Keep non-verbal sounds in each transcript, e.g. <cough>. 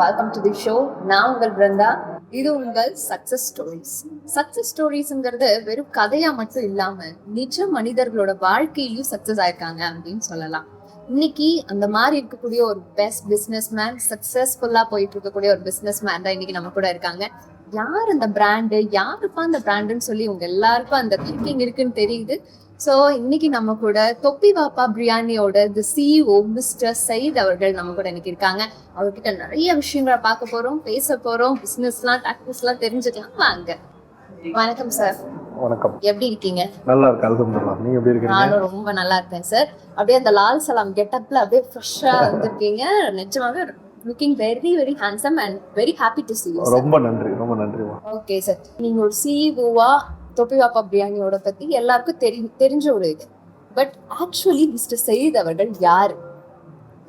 Welcome to the show நான் உங்கள் பிருந்தா. இது உங்கள் சக்சஸ் ஸ்டோரிஸ் சக்சஸ் ஸ்டோரிஸ்ங்கிறது வெறும் கதையா மட்டும் இல்லாம நிஜ மனிதர்களோட வாழ்க்கையிலயும் சக்சஸ் ஆயிருக்காங்க அப்படின்னு சொல்லலாம். இன்னைக்கு அந்த மாதிரி இருக்கக்கூடிய ஒரு பெஸ்ட் பிசினஸ் மேன் சக்சஸ்ஃபுல்லா போயிட்டு இருக்கக்கூடிய ஒரு பிசினஸ் மேன் தான் இன்னைக்கு நம்ம கூட இருக்காங்க. யார் அந்த பிராண்டு யாருப்பா அந்த பிராண்டுன்னு சொல்லி உங்க எல்லாருக்கும் அந்த திங்கிங் இருக்குன்னு தெரியுது. சோ இன்னைக்கு நம்ம கூட தொப்பி வாப்பா பிரியாணியோட தி சிஇஓ மிஸ்டர் சயித் அவர்கள் நம்ம கூட இன்னைக்கு இருக்காங்க. அவர்கிட்ட நிறைய விஷயங்களை பார்க்க போறோம் பேச போறோம் பிசினஸ்லாம் டாக்டிக்ஸ்லாம் தெரிஞ்சுக்கலாம். வாங்க. வணக்கம் சார் வணக்கம். எப்படி இருக்கீங்க? நல்லா இருக்கு அல்ஹம்துலில்லாஹ் நீங்க எப்படி இருக்கீங்க நானும் ரொம்ப நல்லா இருக்கேன் சார் அப்படியே அந்த லால் சலாம் கெட்டப்ல அப்படியே ஃப்ரெஷ்ஷா <laughs> வந்திருக்கீங்க. நிஜமாவே looking very very handsome and very happy to see you ரொம்ப நன்றி ரொம்ப நன்றி ஓகே சார் நீங்க ஒரு சிஇஓவா தொப்பி வாப்பா பிரியாணியோட பத்தி எல்லாருக்கும் தெரி தெரிஞ்ச ஒரு இது. பட் ஆக்சுவலி மிஸ்டர் சயீத் அவர்கள் யாரு?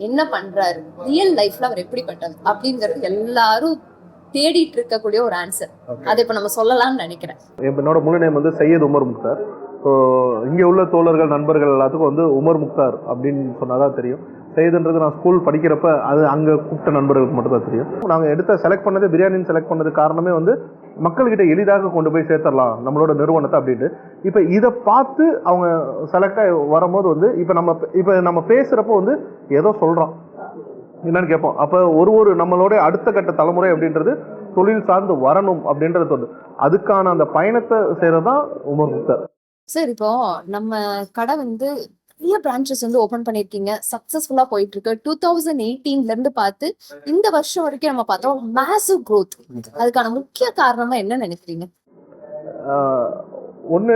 என்ன பண்றாரு? ரியல் லைஃப்ல அவர் எப்படிப்பட்டவர்? அப்படிங்கறது எல்லாரும் தேடிட்டு இருக்கக்கூடிய ஒரு ஆன்சர். அதை இப்ப நம்ம சொல்லலாம்னு நினைக்கிறேன். என்னோட முழு நேம் வந்து சையத் உமர் முக்தார். ஸோ இங்கே உள்ள தோழர்கள் நண்பர்கள் எல்லாத்துக்கும் வந்து உமர் முக்தார் அப்படின்னு சொன்னாதான் தெரியும். சையதுன்றது நான் ஸ்கூல் படிக்கிறப்ப அது அங்கே கூப்பிட்ட நண்பர்களுக்கு மட்டும் தான் தெரியும். நாங்கள் எடுத்த செலக்ட் பண்ணது பிரியாணின்னு செலக்ட் பண்ணது காரணமே வந்து மக்கள்கிட்ட எளிதாக கொண்டு போய் சேர்த்துடலாம் நம்மளோட நிறுவனத்தை அப்படின்ட்டு. இப்போ இதை பார்த்து அவங்க செலக்ட் ஆகி வரும்போது வந்து இப்போ நம்ம இப்போ நம்ம பேசுகிறப்போ வந்து ஏதோ சொல்கிறோம் என்னன்னு கேட்போம். அப்போ ஒரு ஒரு நம்மளோட அடுத்த கட்ட தலைமுறை அப்படின்றது தொழில் சார்ந்து வரணும் அப்படின்றது வந்து அதுக்கான அந்த பயணத்தை செய்கிறது தான் உமர் முக்தார். சார் இப்போ நம்ம கடை வந்து நிறைய பிரான்ச்சஸ் வந்து ஓபன் பண்ணிருக்கீங்க. சக்சஸ்ஃபுல்லா போயிட்டு இருக்கு டூ தௌசண்ட் எயிட்டீன்ல இருந்து பார்த்து இந்த வருஷம் வரைக்கும் நம்ம பார்த்தோம் மேசிவ் க்ரோத் அதுக்கான முக்கிய காரணமா என்ன நினைக்கிறீங்க? ஒன்று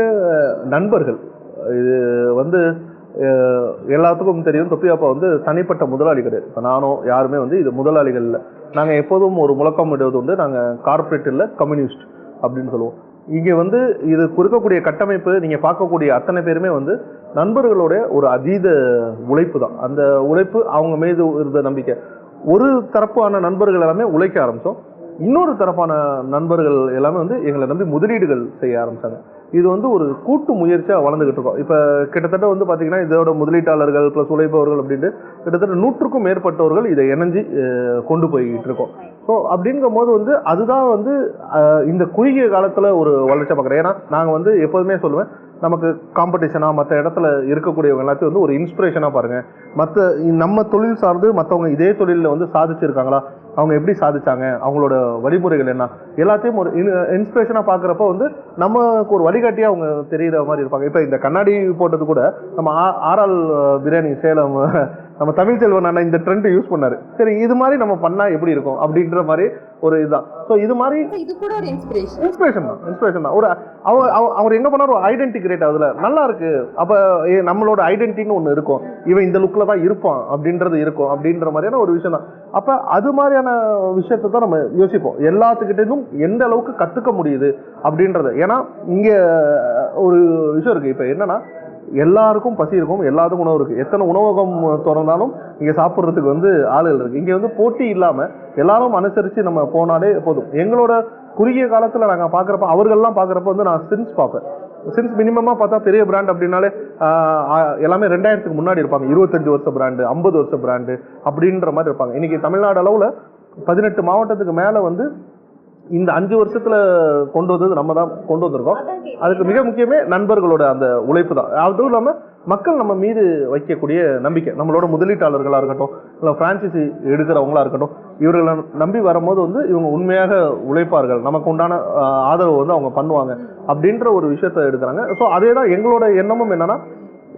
நண்பர்கள். இது வந்து எல்லாத்துக்கும் தெரியும். தொப்பியாப்பா வந்து தனிப்பட்ட முதலாளி கிடையாது. இப்போ நானும் யாருமே வந்து இது முதலாளிகள் இல்லை. நாங்கள் எப்போதும் ஒரு முழக்கம் இடுவது வந்து நாங்கள் கார்ப்பரேட் இல்லை கம்யூனிஸ்ட் அப்படின்னு சொல்லுவோம். இங்கே வந்து இது கொடுக்கக்கூடிய கட்டமைப்பு நீங்கள் பார்க்கக்கூடிய அத்தனை பேருமே வந்து நண்பர்களுடைய ஒரு அதீத உழைப்பு தான். அந்த உழைப்பு அவங்க மீது இருந்த நம்பிக்கை. ஒரு தரப்பான நண்பர்கள் எல்லாமே உழைக்க ஆரம்பித்தோம் இன்னொரு தரப்பான நண்பர்கள் எல்லாமே வந்து எங்களை நம்பி முதலீடுகள் செய்ய ஆரம்பிச்சாங்க. இது வந்து ஒரு கூட்டு முயற்சியாக வளர்ந்துகிட்டு இருக்கோம். இப்போ கிட்டத்தட்ட வந்து பார்த்தீங்கன்னா இதோட முதலீட்டாளர்கள் ப்ளஸ் உழைப்பவர்கள் அப்படின்ட்டு கிட்டத்தட்ட நூற்றுக்கும் மேற்பட்டவர்கள் இதை இணைஞ்சு கொண்டு போய்கிட்டு இருக்கோம். ஸோ அப்படிங்கும் போது வந்து அதுதான் வந்து இந்த குறுகிய காலத்தில் ஒரு வளர்ச்சி பார்க்குறேன். ஏன்னா நாங்கள் வந்து எப்போதுமே சொல்லுவேன் நமக்கு காம்படிஷனாக மற்ற இடத்துல இருக்கக்கூடியவங்க எல்லாத்தையும் வந்து ஒரு இன்ஸ்பிரேஷனாக பாருங்கள் மற்ற நம்ம தொழில் சார்ந்து மற்றவங்க இதே தொழிலில் வந்து சாதிச்சிருக்காங்களா? அவங்க எப்படி சாதிச்சாங்க? அவங்களோட வழிமுறைகள் என்ன? எல்லாத்தையும் ஒரு இன்ஸ்பிரேஷனாக பார்க்குறப்ப வந்து நமக்கு ஒரு வழிகாட்டியாக அவங்க தெரிகிற மாதிரி இருப்பாங்க. இப்போ இந்த கண்ணாடி போட்டது கூட நம்ம ஆ- ஆரால் பிரியாணி சேலம் நம்ம தமிழ் செல்வன் அண்ணா இந்த ட்ரெண்ட் யூஸ் பண்ணாரு. சரி இது மாதிரி நம்ம பண்ணால் எப்படி இருக்கும்? அப்படின்ற மாதிரி ஒரு இதுதான். ஸோ இது மாதிரி இது கூட ஒரு இன்ஸ்பிரேஷன் இன்ஸ்பிரேஷன் தான் இன்ஸ்பிரேஷன் தான். ஒரு அவர் அவர் எங்க பண்ணார்? ஒரு ஐடென்டி கிரியேட் ஆகுதுல. நல்லா இருக்கு. அப்ப நம்மளோட ஐடென்டிட்டின்னு ஒன்று இருக்கும். இவன் இந்த லுக்ல தான் இருப்பான் அப்படின்றது இருக்கும் அப்படின்ற மாதிரியான ஒரு விஷயம் தான். அப்ப அது மாதிரியான விஷயத்தை தான் நம்ம யோசிப்போம். எல்லாத்துக்கிட்டும் எந்த அளவுக்கு கத்துக்க முடியுது அப்படின்றது. ஏன்னா இங்க ஒரு விஷயம் இருக்கு. இப்ப என்னன்னா எல்லாருக்கும் பசி இருக்கும் எல்லாத்துக்கும் உணவு இருக்குது எத்தனை உணவகம் திறந்தாலும் இங்கே சாப்பிட்றதுக்கு வந்து ஆளுகள் இருக்குது இங்கே வந்து போட்டி இல்லாமல் எல்லாரும் அனுசரித்து நம்ம போனாலே போதும். எங்களோட குறுகிய காலத்தில் நாங்கள் பார்க்குறப்ப அவர்கள்லாம் பார்க்குறப்ப வந்து நான் சின்ஸ் பார்ப்பேன். சின்ஸ் மினிமமாக பார்த்தா பெரிய பிராண்ட் அப்படின்னாலே எல்லாமே ரெண்டாயிரத்துக்கு முன்னாடி இருப்பாங்க. இருபத்தஞ்சு வருஷம் பிராண்டு ஐம்பது வருஷம் பிராண்டு அப்படின்ற மாதிரி இருப்பாங்க. இன்றைக்கி தமிழ்நாடு அளவில் பதினெட்டு மாவட்டத்துக்கு மேலே வந்து இந்த அஞ்சு வருஷத்துல கொண்டு வந்தது நம்ம தான் கொண்டு வந்திருக்கோம். அதுக்கு மிக முக்கியமே நண்பர்களோட அந்த உழைப்பு தான். அதுவும் இல்லாமல் மக்கள் நம்ம மீது வைக்கக்கூடிய நம்பிக்கை நம்மளோட முதலீட்டாளர்களாக இருக்கட்டும் இல்லை ஃப்ரான்ச்சைசி எடுக்கிறவங்களா இருக்கட்டும் இவர்களை நம்பி வரும்போது வந்து இவங்க உண்மையாக உழைப்பார்கள். நமக்கு உண்டான ஆதரவு வந்து அவங்க பண்ணுவாங்க அப்படின்ற ஒரு விஷயத்தை எடுக்கிறாங்க. ஸோ அதே தான் எங்களோட எண்ணமும் என்னன்னா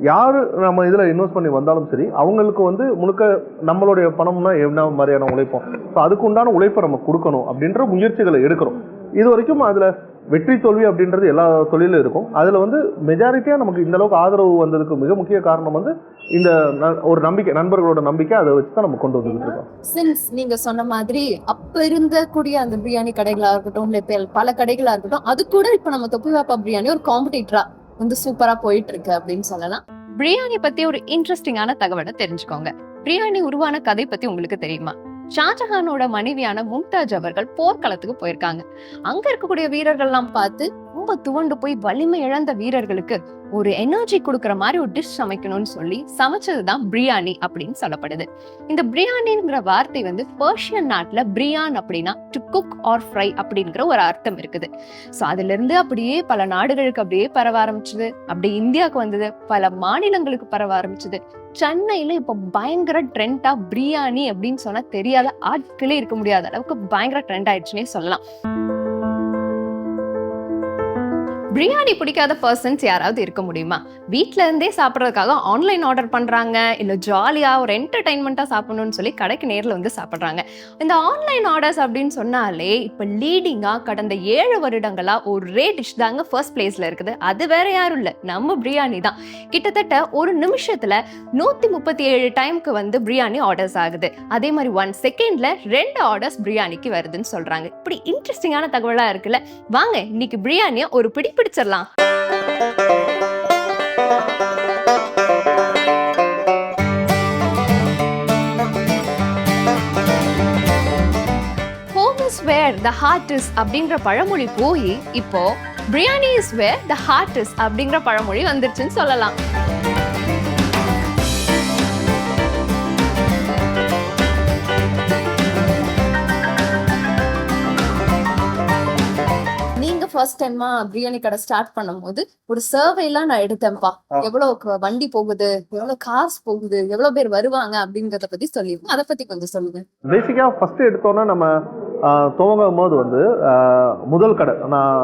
யார் நம்ம இதில் இன்வெஸ்ட் பண்ணி வந்தாலும் சரி அவங்களுக்கு வந்து முழுக்க நம்மளுடைய பணம்னா என்ன மாதிரியான உழைப்போம். ஸோ அதுக்கு உண்டான உழைப்பை நம்ம கொடுக்கணும் அப்படின்ற முயற்சிகளை எடுக்கிறோம். இது வரைக்கும் அதில் வெற்றி தோல்வி அப்படின்றது எல்லா தொழிலும் இருக்கும். அதில் வந்து மெஜாரிட்டியாக நமக்கு இந்த அளவுக்கு ஆதரவு வந்ததுக்கு மிக முக்கிய காரணம் வந்து இந்த ந- ஒரு நம்பிக்கை நண்பர்களோட நம்பிக்கை அதை வச்சு தான் நம்ம கொண்டு வந்துட்டு இருக்கோம். சின்ஸ் நீங்க சொன்ன மாதிரி அப்ப இருந்தக்கூடிய அந்த பிரியாணி கடைகளா இருக்கட்டும் இல்ல பல கடைகளா இருக்கட்டும் அது கூட இப்ப நம்ம தொப்பி வாப்பா பிரியாணி ஒரு காம்படிட்டரா வந்து சூப்பரா போயிட்டு இருக்கு அப்படின்னு சொல்லலாம். பிரியாணி பத்தி ஒரு இன்ட்ரெஸ்டிங்கான தகவலை தெரிஞ்சுக்கோங்க. பிரியாணி உருவான கதை பத்தி உங்களுக்கு தெரியுமா? ஷாஜஹானோட மனைவியான மும்தாஜ் அவர்கள் போர்க்களத்துக்கு போயிருக்காங்க. அங்க இருக்கக்கூடிய வீரர்கள்லாம் பார்த்து ரொம்ப துவண்டு போய் வலிமை இழந்த வீரர்களுக்கு ஒரு எனர்ஜி கொடுக்குற மாதிரி ஒரு டிஷ் சமைக்கணும்னு சொல்லி சமைச்சதுதான் பிரியாணி அப்படின்னு சொல்லப்படுது. இந்த பிரியாணிங்கிற வார்த்தை வந்து பர்ஷியன் நாட்டுல பிரியான் அப்படின்னா டு குக் ஆர் ஃப்ரை அப்படிங்கிற ஒரு அர்த்தம் இருக்குது. ஸோ அதுல இருந்து அப்படியே பல நாடுகளுக்கு அப்படியே பரவ ஆரம்பிச்சது. அப்படியே இந்தியாவுக்கு வந்தது. பல மாநிலங்களுக்கு பரவ ஆரம்பிச்சது. சென்னையில இப்ப பயங்கர ட்ரெண்டா பிரியாணி அப்படின்னு சொன்னா தெரியாத ஆட்களே இருக்க முடியாத அளவுக்கு பயங்கர ட்ரெண்ட் ஆயிடுச்சுன்னே சொல்லலாம். பிரியாணி பிடிக்காத பர்சன்ஸ் யாராவது இருக்க முடியுமா? வீட்டில இருந்தே சாப்பிட்றதுக்காக ஆன்லைன் ஆர்டர் பண்றாங்க இல்ல ஜாலியா ஒரு என்டர்டைன்மெண்ட்டா சாப்பிடணும்னு சொல்லி கடைக்கு நேரில் வந்து சாப்பிட்றாங்க. இந்த ஆன்லைன் ஆர்டர்ஸ் அப்படின்னு சொன்னாலே இப்ப லீடிங்கா கடந்த ஏழு வருடங்களா ஒரே டிஷ் தாங்க ஃபர்ஸ்ட் பிளேஸ்ல இருக்குது. அது வேற யாரும் இல்ல நம்ம பிரியாணி தான். கிட்டத்தட்ட ஒரு நிமிஷத்துல நூத்தி முப்பத்தி ஏழு டைம்க்கு வந்து பிரியாணி ஆர்டர்ஸ் ஆகுது. அதே மாதிரி ஒன் செகண்ட்ல ரெண்டு ஆர்டர்ஸ் பிரியாணிக்கு வருதுன்னு சொல்றாங்க. இப்படி இன்ட்ரெஸ்டிங்கான தகவலா இருக்குல்ல? வாங்க இன்னைக்கு பிரியாணியை ஒரு பிடிப்பு பிடிச்சிடலாம் வேர் த ஹார்ட் இஸ் அப்படிங்கிற பழமொழி போய் இப்போ biryani is where the heart is அப்படிங்கிற பழமொழி வந்துருச்சுன்னு சொல்லலாம். ஃபர்ஸ்ட் டைமா பிரியாணி கடை ஸ்டார்ட் பண்ணும்போது ஒரு சர்வே எல்லாம் நான் எடுத்தேன்ப்பா. எவ்வளவு வண்டி போகுது எவ்வளவு காசு போகுது எவ்வளவு பேர் வருவாங்க அப்படிங்கறத பத்தி சொல்லிருங்க அதை பத்தி கொஞ்சம் சொல்லுங்க. பேசிக்காக ஃபஸ்ட்டு எடுத்தோன்னே நம்ம துவங்கும் போது வந்து முதல் கடை. நான்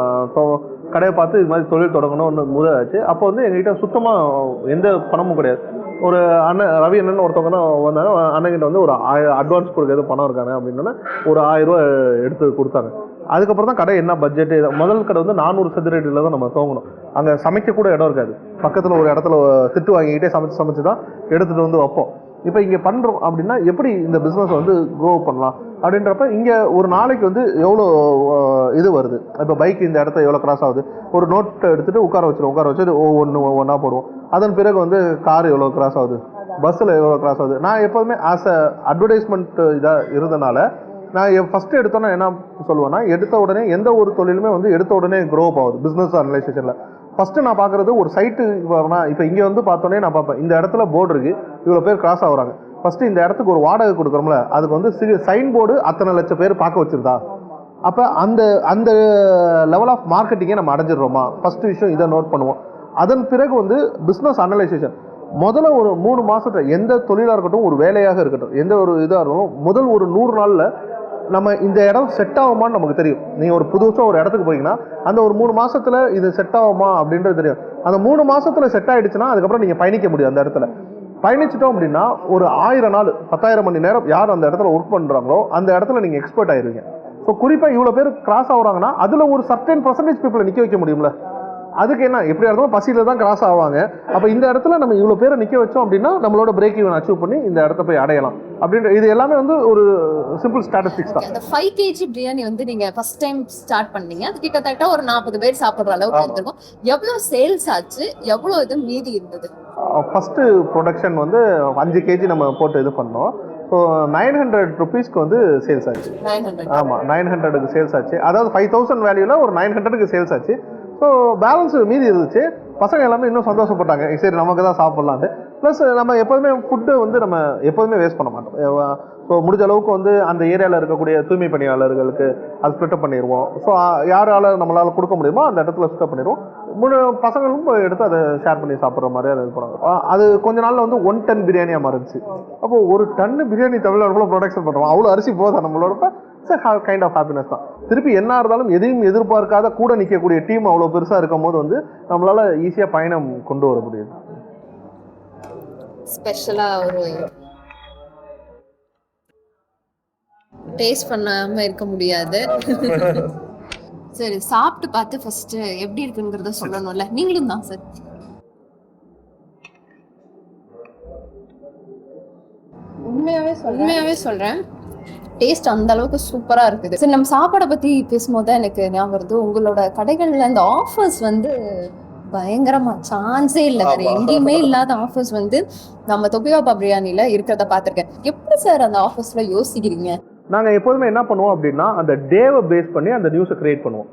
கடையை பார்த்து இது மாதிரி தொழில் தொடங்கணும்னு முதல் ஆச்சு. அப்போ வந்து எங்ககிட்ட சுத்தமாக எந்த பணமும் கிடையாது. ஒரு அண்ணன் ரவி அண்ணன் ஒருத்தவங்க தான் வந்தாங்க. அண்ணன்கிட்ட வந்து ஒரு அட்வான்ஸ் கொடுக்க எதுவும் பணம் இருக்காங்க அப்படின்னா ஒரு ஆயிரம் ரூபாய் எடுத்து கொடுத்தாங்க. அதுக்கப்புறம் தான் கடை என்ன பட்ஜெட் முதல் கடை வந்து நானூறு சதுரடியில் தான் நம்ம துவங்கணும். அங்கே சமைக்க கூட இடம் இருக்காது. பக்கத்தில் ஒரு இடத்துல திட்டு வாங்கிக்கிட்டே சமைச்சு சமைச்சு தான் எடுத்துகிட்டு வந்து வைப்போம். இப்போ இங்கே பண்ணுறோம் அப்படின்னா எப்படி இந்த பிஸ்னஸ் வந்து க்ரோ பண்ணலாம்? அப்படின்றப்ப இங்கே ஒரு நாளைக்கு வந்து எவ்வளோ இது வருது? இப்போ பைக் இந்த இடத்த எவ்வளோ கிராஸ் ஆகுது? ஒரு நோட் எடுத்துகிட்டு உட்கார வச்சிடும் உட்கார வச்சுட்டு ஒவ்வொன்று ஒவ்வொன்றா போடுவோம். அதன் பிறகு வந்து கார் எவ்வளோ கிராஸ் ஆகுது? பஸ்ஸில் எவ்வளோ கிராஸ் ஆகுது? நான் எப்போதுமே ஆஸ் அ அட்வர்டைஸ்மெண்ட் இதாக இருந்தனால நான் ஃபஸ்ட்டு எடுத்தோன்னே என்ன சொல்லுவேன்னா எடுத்த உடனே எந்த ஒரு தொழிலுமே வந்து எடுத்த உடனே க்ரோ ஆகுது பிஸ்னஸ் அனலைசேஷனில் ஃபஸ்ட்டு நான் பார்க்குறது ஒரு சைட்டு வரனா இப்போ இங்கே வந்து பார்த்தோன்னே நான் பார்ப்பேன் இந்த இடத்துல போர்டு இருக்குது இவ்வளோ பேர் கிராஸ் ஆகுறாங்க. ஃபஸ்ட்டு இந்த இடத்துக்கு ஒரு வாடகை கொடுக்குறோம்ல அதுக்கு வந்து சிறு சைன் போர்டு அத்தனை லட்சம் பேர் பார்க்க வச்சுருந்தா அப்போ அந்த அந்த லெவல் ஆஃப் மார்க்கெட்டிங்கை நம்ம அடைஞ்சிடுறோமா? ஃபஸ்ட்டு விஷயம் இதை நோட் பண்ணுவோம். அதன் பிறகு வந்து பிஸ்னஸ் அனலைசேஷன் முதல்ல ஒரு மூணு மாதத்தில் எந்த தொழிலாக இருக்கட்டும் ஒரு வேலையாக இருக்கட்டும் எந்த ஒரு இதாக இருக்கட்டும் முதல் ஒரு நூறு நாளில் நம்ம இந்த இடம் செட் ஆகுமான்னு நமக்கு தெரியும். நீங்கள் ஒரு புதுசாக ஒரு இடத்துக்கு போறீங்கன்னா அந்த ஒரு மூணு மாதத்தில் இது செட் ஆகுமா அப்படின்றது தெரியும். அந்த மூணு மாதத்தில் செட் ஆகிடுச்சுன்னா அதுக்கப்புறம் நீங்கள் பயணிக்க முடியும் அந்த இடத்துல. பயணிச்சிட்டோம் அப்படின்னா ஒரு ஆயிரம் நாள் பத்தாயிரம் மணி நேரம் யார் அந்த இடத்துல ஒர்க் பண்ணுறாங்களோ அந்த இடத்துல நீங்கள் எக்ஸ்பர்ட் ஆயிருவீங்க. ஸோ குறிப்பாக இவ்வளோ பேர் கிராஸ் ஆகுறாங்கன்னா அதில் ஒரு சர்டன் பர்சன்டேஜ் பீப்புளை நிற்க வைக்க முடியும்ல. அதுக்கு என்ன எப்படியா இருந்தாலும் பசியில் தான் கிராஸ் ஆவாங்க. அப்போ இந்த இடத்துல நம்ம இவ்வளோ பேரை நிற்க வச்சோம் அப்படின்னா நம்மளோட பிரேக் ஈவன் அச்சீவ் பண்ணி இந்த இடத்த போய் அடையலாம். அப்படின்ற இது எல்லாமே வந்து ஒரு சிம்பிள் ஸ்டாட்டிஸ்டிக்ஸ் தான். அந்த ஃபைவ் கேஜி பிரியாணி வந்து நீங்க ஃபர்ஸ்ட் டைம் ஸ்டார்ட் பண்ணீங்க. அது கிட்டத்தட்ட ஒரு நாற்பது பேர் சாப்பிடுற அளவுக்கு. இருந்திருக்கும். எவ்வளவு சேல்ஸ் ஆச்சு? எவ்வளவு இது மீதி இருந்தது? ஃபஸ்ட்டு ப்ரொடக்ஷன் வந்து அஞ்சு கேஜி நம்ம போட்டு இது பண்ணோம். ஸோ நைன் ஹண்ட்ரட் ருபீஸ்க்கு வந்து சேல்ஸ் ஆச்சு. ஆமாம் நைன் ஹண்ட்ரடுக்கு சேல்ஸ் ஆச்சு. அதாவது ஃபைவ் தௌசண்ட் வேல்யூவில் ஒரு நைன் ஹண்ட்ரடுக்கு சேல்ஸ் ஆச்சு. ஸோ பேலன்ஸ் மீதி இருந்துச்சு. பசங்க எல்லாமே இன்னும் சந்தோஷப்பட்டாங்க. சரி நமக்கு தான் சாப்பிட்லான்ட்டு ப்ளஸ் நம்ம எப்போதுமே ஃபுட்டு வந்து நம்ம எப்போதுமே வேஸ்ட் பண்ண மாட்டோம். ஸோ முடிஞ்ச அளவுக்கு வந்து அந்த ஏரியாவில் இருக்கக்கூடிய தூய்மை பணியாளர்களுக்கு அது ஸ்பிட்டப் பண்ணிடுவோம். ஸோ யாரால நம்மளால் கொடுக்க முடியுமோ அந்த இடத்துல ஸ்பிட்டப் பண்ணிடுவோம். முழு பசங்களும் போய் எடுத்து அதை ஷேர் பண்ணி சாப்பிட்ற மாதிரி அது பண்ணுவாங்க. அது கொஞ்ச நாளில் வந்து ஒன் டன் பிரியாணியாக மாறிடுச்சு. அப்போ ஒரு டன்னு பிரியாணி தமிழ்நாடுக்குள்ள ப்ரொடக்ஷன் பண்ணுறோம் அவ்வளோ அரிசி போதா நம்மளோட கைண்ட் ஆஃப் ஹாப்பினஸ் தான். திருப்பி என்ன இருந்தாலும் எதையும் எதிர்பார்க்காத கூட நிற்கக்கூடிய டீம் அவ்வளோ பெருசாக இருக்கும் போது வந்து நம்மளால ஈஸியாக பயணம் கொண்டு வர முடியுது. ஸ்பெஷலா ஒரு டேஸ்ட் பண்ணாம இருக்க முடியாது. சரி சாப்பிட்டு பார்த்து ஃபர்ஸ்ட் எப்படி இருக்குங்கிறத சொல்லணும்ல. நீங்களும் தான் சார் உண்மையாவே உண்மையாவே சொல்றேன். டேஸ்ட் அந்த அளவுக்கு சூப்பரா இருக்குது. சரி நம்ம சாப்பாடை பத்தி பேசும்போது தான் எனக்கு ஞாபகம் வருது. உங்களோட கடைகள்ல இந்த ஆஃபர்ஸ் வந்து பயங்கரமா சான்ஸே இல்ல. வேற. எங்கேயுமே இல்லாத ஆஃபர்ஸ் வந்து நம்ம தொபிவாப்பா பிரியாணில இருக்கிறத பார்த்திருக்கேன். எப்படி சார் அந்த ஆஃபர்ஸ்ல யோசிக்கிறீங்க? நாங்கள் எப்போதுமே என்ன பண்ணுவோம் அப்படின்னா அந்த டேவை பேஸ் பண்ணி அந்த நியூஸை கிரியேட் பண்ணுவோம்.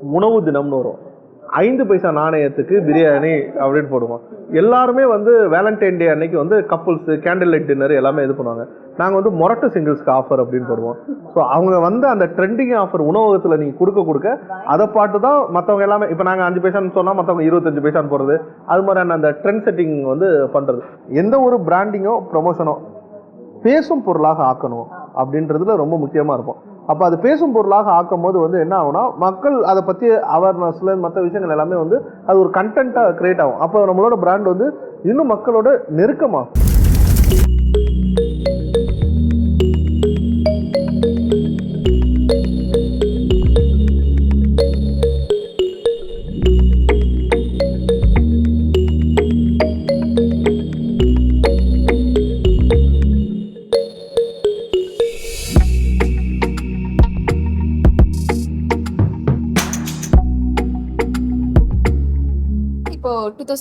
உணவு தினம்னு வரும். ஐந்து பைசா நாணயத்துக்கு பிரியாணி அப்படின்னு போடுவோம். எல்லாருமே வந்து வேலண்டைன் டே அன்னைக்கு வந்து கப்புள்ஸ் கேண்டில் லைட் டின்னர் எல்லாமே இது பண்ணுவாங்க. நாங்கள் வந்து மொரட்டு சிங்கிள்ஸ்க்கு ஆஃபர் அப்படின்னு போடுவோம். ஸோ அவங்க வந்து அந்த ட்ரெண்டிங் ஆஃபர் உணவகத்தில் நீங்கள் கொடுக்க கொடுக்க அதை பார்த்து தான் மற்றவங்க எல்லாமே இப்போ நாங்கள் அஞ்சு பைசான்னு சொன்னால் மற்றவங்க இருபத்தஞ்சு பைசான்னு போடுறது அது மாதிரியான அந்த ட்ரெண்ட் செட்டிங் வந்து பண்ணுறது எந்த ஒரு பிராண்டிங்கோ ப்ரொமோஷனோ பேசும் பொருளாக ஆக்கணும் அப்படின்றதுல ரொம்ப முக்கியமாக இருக்கும். அப்போ அது பேசும் பொருளாக ஆக்கும் போது வந்து என்ன ஆகும்னா மக்கள் அதை பற்றி அவேர்னஸ்ல மற்ற விஷயங்கள் எல்லாமே வந்து அது ஒரு கண்டென்ட்டாக கிரியேட் ஆகும். அப்போ நம்மளோட பிராண்ட் வந்து இன்னும் மக்களோட நெருக்கமாகும்.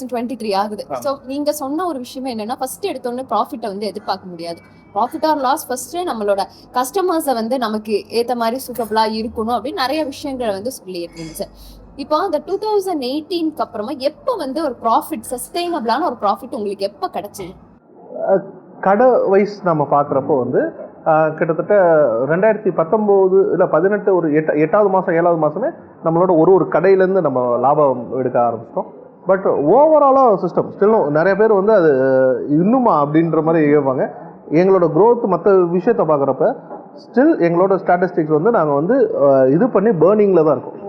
தௌசண்ட் டுவெண்ட்டி த்ரீ ஆகுது ஸோ நீங்க சொன்ன ஒரு விஷயம் என்னன்னா ஃபர்ஸ்ட் எடுத்தோடனே ப்ராஃபிட்டை வந்து எதிர்பார்க்க முடியாது. ப்ராஃபிட் ஆர் லாஸ் ஃபர்ஸ்ட் நம்மளோட கஸ்டமர்ஸை வந்து நமக்கு ஏத்த மாதிரி சூட்டபிளா இருக்கணும் அப்படின்னு நிறைய விஷயங்களை வந்து சொல்லியிருக்கீங்க சார் இப்போ அந்த டூ தௌசண்ட் எயிட்டீனுக்கு அப்புறமா எப்போ வந்து ஒரு ப்ராஃபிட் சஸ்டைனபிளான ஒரு ப்ராஃபிட் உங்களுக்கு எப்போ கிடைச்சது? கடை வைஸ் நம்ம பார்க்குறப்போ வந்து கிட்டத்தட்ட ரெண்டாயிரத்தி பத்தொம்போது இல்லை பதினெட்டு ஒரு எட்ட எட்டாவது மாதம் ஏழாவது மாதமே நம்மளோட ஒரு ஒரு கடையிலேருந்து நம்ம லாபம் எடுக்க ஆரம்பிச்சிட்டோம். பட் ஓவராலாக சிஸ்டம் ஸ்டில்லும் நிறைய பேர் வந்து அது இன்னுமா அப்படின்ற மாதிரி கேட்பாங்க எங்களோட க்ரோத் மற்ற விஷயத்தை பார்க்குறப்ப ஸ்டில் எங்களோட ஸ்டாட்டிஸ்டிக்ஸ் வந்து நாங்கள் வந்து இது பண்ணி பேர்னிங்கில் தான் இருக்கோம்.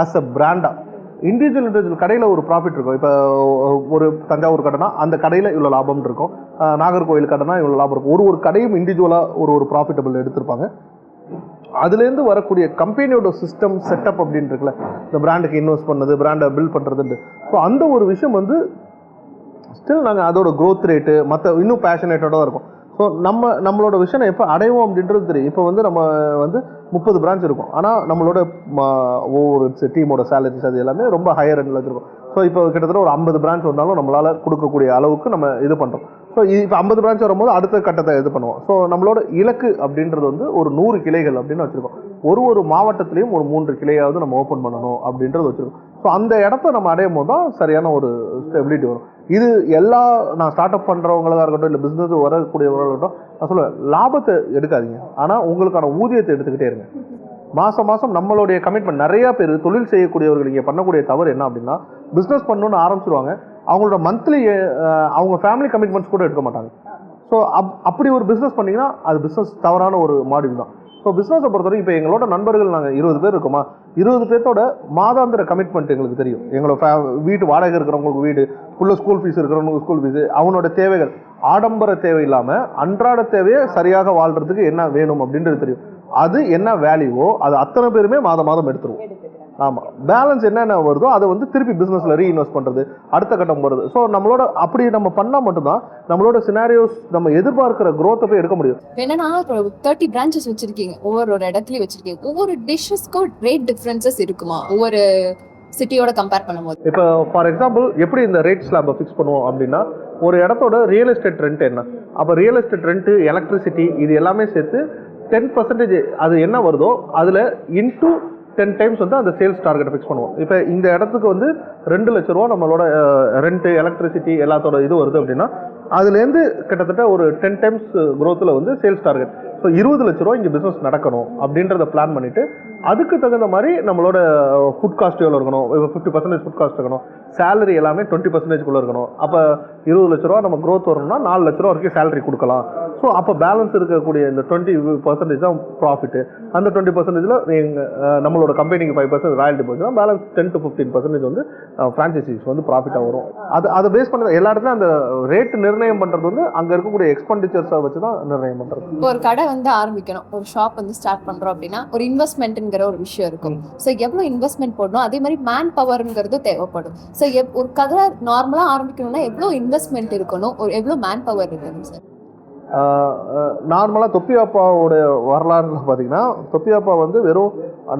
ஆஸ் அ பிராண்டாக இண்டிவிஜுவல் இண்டிவிஜுவல் கடையில் ஒரு ப்ராஃபிட் இருக்கும். இப்போ ஒரு தஞ்சாவூர் கடைனா அந்த கடையில் இவ்வளோ லாபம் இருக்கும். நாகர்கோவில் கடைனா இவ்வளோ லாபம் இருக்கும். ஒரு ஒரு கடையும் இண்டிவிஜுவலாக ஒரு ஒரு ப்ராஃபிட்டபிள் எடுத்திருப்பாங்க. அதுலேருந்து வரக்கூடிய கம்பெனியோட சிஸ்டம் செட்டப் அப்படின்னு இருக்குல்ல இந்த பிராண்டுக்கு இன்வெஸ்ட் பண்ணது பிராண்டை பில்ட் பண்ணுறதுன்ட்டு ஸோ அந்த ஒரு விஷயம் வந்து ஸ்டில் நாங்கள் அதோட க்ரோத் ரேட்டு மற்ற இன்னும் பேஷனேட்டோட தான் இருக்கும். ஸோ நம்ம நம்மளோட விஷயம் எப்போ அடைவோம் அப்படின்றது தெரியும். இப்போ வந்து நம்ம வந்து முப்பது பிரான்ச் இருக்கும். ஆனால் நம்மளோட ஒவ்வொரு டீமோட சேலரிஸ் அது எல்லாமே ரொம்ப ஹையர் எண்டில் வச்சுருக்கோம். ஸோ இப்போ கிட்டத்தட்ட ஒரு ஐம்பது பிரான்ச் வந்தாலும் நம்மளால் கொடுக்கக்கூடிய அளவுக்கு நம்ம இது பண்ணுறோம் ஸோ இப்போ ஐம்பது பிரான்ச் வரும்போது அடுத்த கட்டத்தை இது பண்ணுவோம். ஸோ நம்மளோட இலக்கு அப்படின்றது வந்து ஒரு நூறு கிளைகள் அப்படின்னு வச்சுருக்கோம். ஒரு ஒரு மாவட்டத்திலையும் ஒரு மூன்று கிளையாவது நம்ம ஓப்பன் பண்ணணும் அப்படின்றது வச்சுருக்கோம். ஸோ அந்த இடத்த நம்ம அடையும் போது தான் சரியான ஒரு ஸ்டெபிலிட்டி வரும். இது எல்லா நான் ஸ்டார்ட் அப் பண்ணுறவங்களாக இருக்கட்டும் இல்லை பிஸ்னஸ் வரக்கூடியவர்களாக இருக்கட்டும் நான் சொல்லுவேன் லாபத்தை எடுக்காதீங்க. ஆனால் உங்களுக்கான ஊதியத்தை எடுத்துக்கிட்டே இருங்க. மாதம் மாதம் நம்மளுடைய கமிட்மெண்ட் நிறைய பேர் தொழில் செய்யக்கூடியவர்கள் இங்கே பண்ணக்கூடிய தவறு என்ன அப்படின்னா பிஸ்னஸ் பண்ணணும்னு ஆரம்பிச்சிருவாங்க. அவங்களோட மந்த்லி அவங்க ஃபேமிலி கமிட்மெண்ட்ஸ் கூட எடுக்க மாட்டாங்க. ஸோ அப் அப்படி ஒரு பிஸ்னஸ் பண்ணிங்கன்னா அது பிஸ்னஸ் தவறான ஒரு மாடியூல் தான். ஸோ பிஸ்னஸை பொறுத்தவரைக்கும் இப்போ எங்களோட நண்பர்கள் நாங்கள் இருபது பேர் இருக்கோமா இருபது பேர்த்தோட மாதாந்திர கமிட்மெண்ட் எங்களுக்கு தெரியும். எங்களோட ஃபே வீட்டு வாடகை இருக்கிறவங்களுக்கு வீடு ஃபுல்லாக ஸ்கூல் ஃபீஸ் இருக்கிறவங்களுக்கு ஸ்கூல் ஃபீஸ் அவனோட தேவைகள். ஆடம்பர தேவை இல்லாமல் அன்றாட தேவையை சரியாக வாழ்கிறதுக்கு என்ன வேணும் அப்படின்றது தெரியும். அது என்ன வேல்யூவோ அது அத்தனை பேருமே மாதம் மாதம் எடுத்துருவோம். ஆமாம் பேலன்ஸ் என்னென்ன வருதோ அதை வந்து திருப்பி பிஸ்னஸில் ரீஇன்வெஸ்ட் பண்ணுறது அடுத்த கட்டம் போகிறது ஸோ நம்மளோட அப்படி நம்ம பண்ணால் மட்டும்தான் நம்மளோட சினாரியோஸ் நம்ம எதிர்பார்க்கிற growth-அ போய் எடுக்க முடியும். என்னன்னா தேர்ட்டி பிரான்ச்சஸ் வச்சிருக்கீங்க. ஒவ்வொரு ஒரு இடத்துலயும் வச்சிருக்கீங்க. ஒவ்வொரு டிஷ்ஷஸ்க்கும் ரேட் டிஃப்ரென்சஸ் இருக்குமா? ஒவ்வொரு சிட்டியோட கம்பேர் பண்ணும்போது. இப்போ ஃபார் எக்ஸாம்பிள் எப்படி இந்த ரேட் ஸ்லாப்பை ஃபிக்ஸ் பண்ணுவோம் அப்படின்னா ஒரு இடத்தோட ரியல் எஸ்டேட் ரெண்ட் என்ன? அப்போ ரியல் எஸ்டேட் ரெண்ட்டு எலக்ட்ரிசிட்டி இது எல்லாமே சேர்த்து டென் பர்சன்டேஜ் அது என்ன வருதோ அதில் இன்டூ டென் டைம்ஸ் வந்து அந்த சேல்ஸ் டார்கெட் ஃபிக்ஸ் பண்ணுவோம். இப்போ இந்த இடத்துக்கு வந்து ரெண்டு லட்ச ரூபா நம்மளோட ரெண்ட்டு எலக்ட்ரிசிட்டி எல்லாத்தோட இது வருது அப்படின்னா அதுலேருந்து கிட்டத்தட்ட ஒரு டென் டைம்ஸ் க்ரோத்தில் வந்து சேல்ஸ் டார்கெட் ஸோ இருபது லட்ச ரூபா இங்கே பிஸ்னஸ் நடக்கணும் அப்படின்றத பிளான் பண்ணிவிட்டு அதுக்கு தகுந்த மாதிரி நம்மளோட ஃபுட் காஸ்ட் எவ்வளோ இருக்கணும்? ஃபிஃப்டி பர்சன்டேஜ் ஃபுட் காஸ்ட் இருக்கணும். சேலரி எல்லாமே டுவெண்ட்டி பர்சன்டேஜ்குள்ளே இருக்கணும். அப்போ இருபது லட்ச ரூபா நம்ம க்ரோத் வரணும்னா நாலு லட்ச ரூபா வரைக்கும் சேலரி கொடுக்கலாம். ஸோ அப்போ பேலன்ஸ் இருக்கக்கூடிய இந்த டுவெண்ட்டி பர்சன்டேஜ் தான் ப்ராஃபிட்டு அந்த டுவெண்ட்டி பர்சன்டேஜில் எங்கள் நம்மளோட கம்பெனிக்கு ஃபைவ் பர்சன்ட் ராயல்ட்டி போச்சுன்னா balance ten to fifteen percentage வந்து ஃப்ரான்ச்சைசிஸ் வந்து ப்ராஃபிட்டாக வரும். அது அதை பேஸ் பண்ண எல்லா இடத்துலையும் அந்த ரேட் நிர்ணயம் பண்ணுறது வந்து அங்கே இருக்கக்கூடிய எக்ஸ்பெண்டிச்சர்ஸை வச்சு தான் நிர்ணயம் பண்ணுறது ஒரு கடை வந்து ஆரம்பிக்கணும். ஒரு ஷாப் வந்து ஸ்டார்ட் பண்ணுறோம் அப்படின்னா ஒரு இன்வெஸ்ட்மெண்ட்ங்கிற ஒரு விஷயம் இருக்கும். ஸோ எவ்வளவு இன்வெஸ்ட்மெண்ட் போடணும்? அதே மாதிரி மேன் பவர்ங்கிறது தேவைப்படும் ஸோ ஒரு கடை நார்மலா ஆரம்பிக்கணும்னா எவ்வளவு இன்வெஸ்ட்மெண்ட் இருக்கணும்? ஒரு எவ்வளவு மேன் பவர் இருக்கணும் சார் நார்மலாக தொப்பியாப்பாவோட வரலாறுன்னு பார்த்தீங்கன்னா தொப்பியாப்பா வந்து வெறும்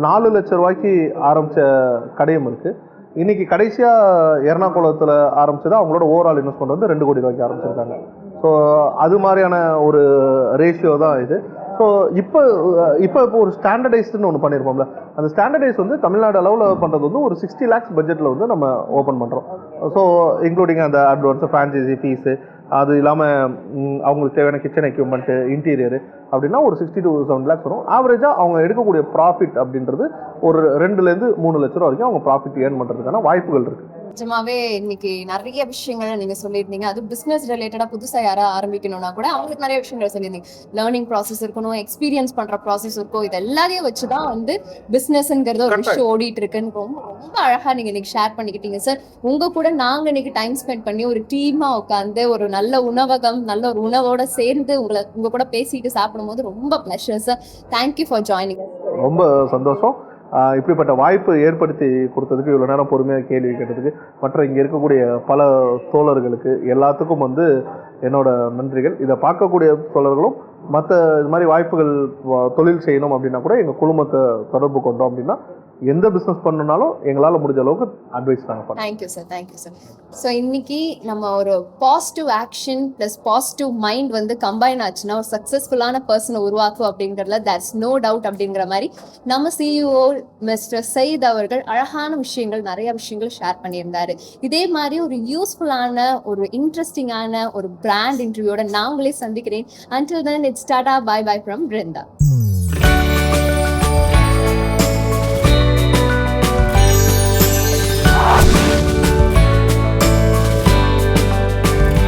நாலு லட்ச ரூபாய்க்கு ஆரம்பித்த கடையும் இருக்குது இன்னைக்கு கடைசியாக எர்ணாகுளத்தில் ஆரம்பிச்சது அவங்களோட ஓவரால் இன்வெஸ்ட்மெண்ட் வந்து ரெண்டு கோடி ரூபாய்க்கு ஆரம்பிச்சிருக்காங்க. ஸோ அது மாதிரியான ஒரு ரேஷியோ தான் இது. ஸோ இப்போ இப்போ இப்போ ஒரு ஸ்டாண்டர்டைஸ்டுன்னு ஒன்று பண்ணியிருப்போம்ல அந்த ஸ்டாண்டர்டைஸ் வந்து தமிழ்நாடு அளவில் பண்ணுறது வந்து ஒரு சிக்ஸ்டி லேக்ஸ் பட்ஜெட்டில் வந்து நம்ம ஓப்பன் பண்ணுறோம் ஸோ இன்க்ளூடிங் அந்த அட்வான்ஸ் ஃப்ரான்ச்சைசி ஃபீஸு அது இல்லாமல் அவங்களுக்கு தேவையான கிச்சன் எக்யூப்மெண்ட்டு இன்டீரியரு அப்படின்னா ஒரு சிக்ஸ்டி டு செவன் லேக்ஸ் வரும். ஆவரேஜாக அவங்க எடுக்கக்கூடிய ப்ராஃபிட் அப்படின்றது ஒரு ரெண்டுலேருந்து மூணு லட்ச ரூபா வரைக்கும் அவங்க ப்ராஃபிட் ஏர்ன் பண்ணுறதுக்கான வாய்ப்புகள் இருக்குது நிஜமாவே இன்னைக்கு நிறைய விஷயங்களை நீங்க சொல்லியிருந்தீங்க. அது பிசினஸ் ரிலேட்டடா புதுசா யாரா ஆரம்பிக்கணும்னா கூட அவங்களுக்கு நிறைய விஷயங்கள் சொல்லியிருந்தீங்க. லேர்னிங் ப்ராசஸ் இருக்கணும் எக்ஸ்பீரியன்ஸ் பண்ற ப்ராசஸ் இருக்கும். இது எல்லாத்தையும் வச்சுதான் வந்து பிசினஸ்ங்கிறது ஒரு விஷயம் ஓடிட்டு இருக்குன்னு ரொம்ப ரொம்ப அழகா நீங்க இன்னைக்கு ஷேர் பண்ணிக்கிட்டீங்க சார் உங்க கூட நாங்க இன்னைக்கு டைம் ஸ்பெண்ட் பண்ணி ஒரு டீமா உட்காந்து ஒரு நல்ல உணவகம் நல்ல ஒரு உணவோட சேர்ந்து உங்களை உங்க கூட பேசிட்டு சாப்பிடும்போது ரொம்ப pleasure sir thank you for joining ரொம்ப சந்தோஷம். இப்படிப்பட்ட வாய்ப்பு ஏற்படுத்தி கொடுத்ததுக்கு இவ்வளோ நேரம் பொறுமையாக கேள்வி கேட்டதுக்கு மற்ற இங்கே இருக்கக்கூடிய பல தோழர்களுக்கு எல்லாத்துக்கும் வந்து என்னோட நன்றிகள். இதை பார்க்கக்கூடிய தோழர்களும் மற்ற இது மாதிரி வாய்ப்புகள் தொழில் செய்யணும் அப்படின்னா கூட எங்கள் குழுமத்தை தொடர்பு கொண்டோம் அப்படின்னா எந்த பிஸ்னஸ் பண்ணனாலும் எங்களால் முடிஞ்ச அளவுக்கு அட்வைஸ் நாங்கள் பண்ணுறோம் thank you sir thank you sir so இன்னைக்கு நம்ம ஒரு positive action plus positive mind வந்து கம்பைன் ஆச்சுன்னா ஒரு சக்ஸஸ்ஃபுல்லான பர்சனை உருவாக்கும் அப்படிங்கிறதுல தட்ஸ் நோ டவுட் அப்படிங்கிற மாதிரி நம்ம சிஇஓ மிஸ்டர் சயீத் அவர்கள் அழகான விஷயங்கள் நிறைய விஷயங்கள் ஷேர் பண்ணியிருந்தாரு. இதே மாதிரி ஒரு யூஸ்ஃபுல்லான ஒரு இன்ட்ரெஸ்டிங்கான ஒரு பிராண்ட் இன்டர்வியூட நான் உங்களே சந்திக்கிறேன். Until then it's Start Tata. Bye bye from Brinda.